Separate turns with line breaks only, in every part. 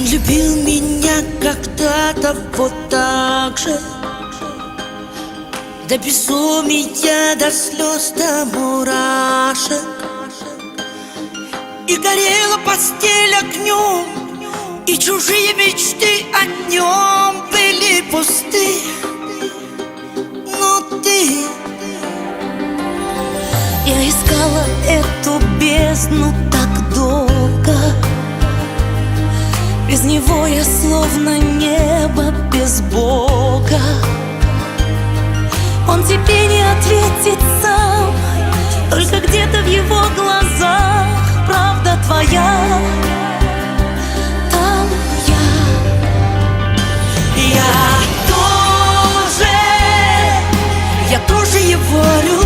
любил меня когда-то вот так же. До безумия, до слез, до мурашек. И горела постель огнем И чужие мечты о нем были пусты. Но ты
Я искала эту бездну так Без него я словно небо без Бога. Он тебе не ответит сам Только где-то в его глазах Правда твоя. Там я.
Я тоже, я тоже его люблю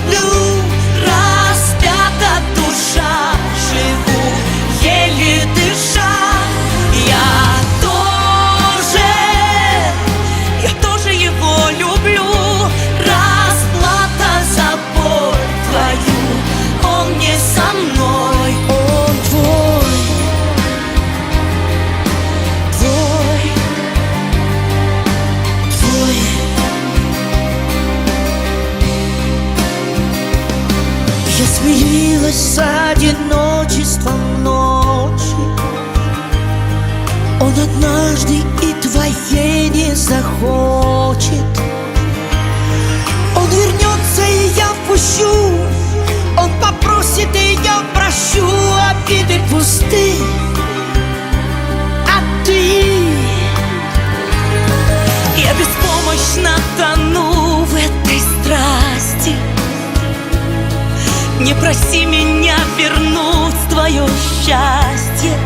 смирилась с одиночеством ночи
Не проси меня вернуть твое счастье